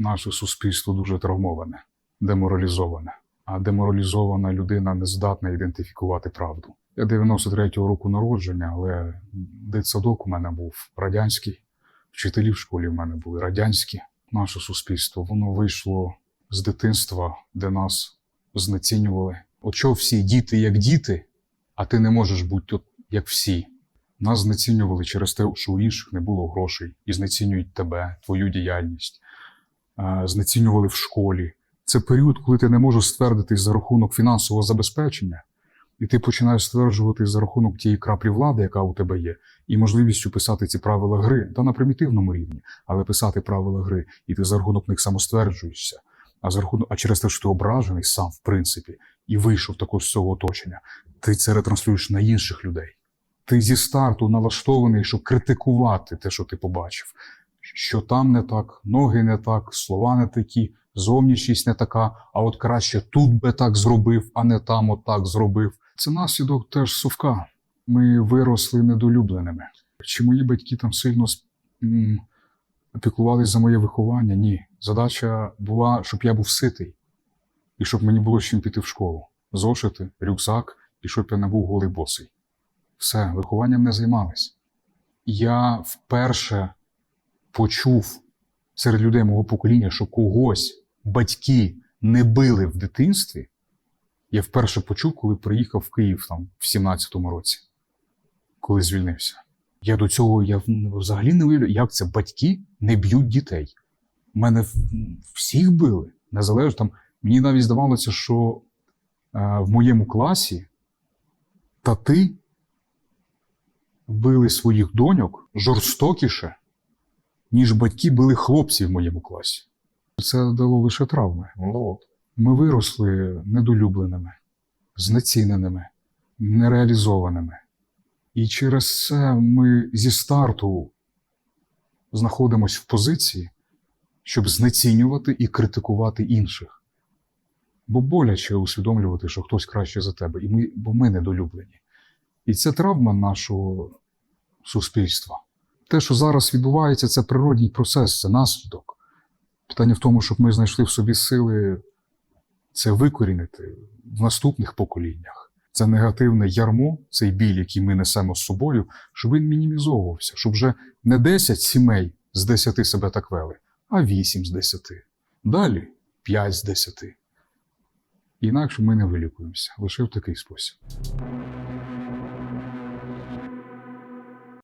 наше суспільство дуже травмоване, деморалізоване. А деморалізована людина не здатна ідентифікувати правду. Я 93-го року народження, але дитсадок у мене був радянський, вчителі в школі в мене були радянські. Наше суспільство воно вийшло з дитинства, де нас знецінювали. От що всі діти як діти, а ти не можеш бути от як всі. Нас знецінювали через те, що у інших не було грошей, і знецінюють тебе, твою діяльність. Знецінювали в школі. Це період, коли ти не можеш ствердити за рахунок фінансового забезпечення, і ти починаєш стверджувати за рахунок тієї краплі влади, яка у тебе є, і можливістю писати ці правила гри, та на примітивному рівні, але писати правила гри, і ти за рахунок них самостверджуєшся. А за рахунок, а через те, що ти ображений сам, в принципі, і вийшов також з цього оточення, ти це ретранслюєш на інших людей. Ти зі старту налаштований, щоб критикувати те, що ти побачив. Що там не так, ноги не так, слова не такі, зовнішність не така, а от краще тут би так зробив, а не там от так зробив. Це наслідок теж совка. Ми виросли недолюбленими. Чи мої батьки там сильно м, піклувалися за моє виховання? Ні. Задача була, щоб я був ситий і щоб мені було з чим піти в школу. Зошити, рюкзак, і щоб я не був голий босий. Все, вихованням не займались. Я вперше почув серед людей мого покоління, що когось батьки не били в дитинстві. Я вперше почув, коли приїхав в Київ там в 17-му році, коли звільнився. Я до цього я взагалі не уявляю, як це батьки не б'ють дітей. Мене всіх били, незалежно там. Мені навіть здавалося, що е, в моєму класі тати били своїх доньок жорстокіше, ніж батьки били хлопців в моєму класі. Це дало лише травми. Ну от. Ми виросли недолюбленими, знеціненими, нереалізованими. І через це ми зі старту знаходимося в позиції, щоб знецінювати і критикувати інших. Бо боляче усвідомлювати, що хтось краще за тебе, і ми, бо ми недолюблені. І це травма нашого суспільства. Те, що зараз відбувається, це природній процес, це наслідок. Питання в тому, щоб ми знайшли в собі сили це викорінити в наступних поколіннях. Це негативне ярмо, цей біль, який ми несемо з собою, щоб він мінімізовувався, щоб вже не 10 сімей з 10 себе так вели, а 8 з 10. Далі 5 з 10. Інакше ми не вилікуємося лише в такий спосіб.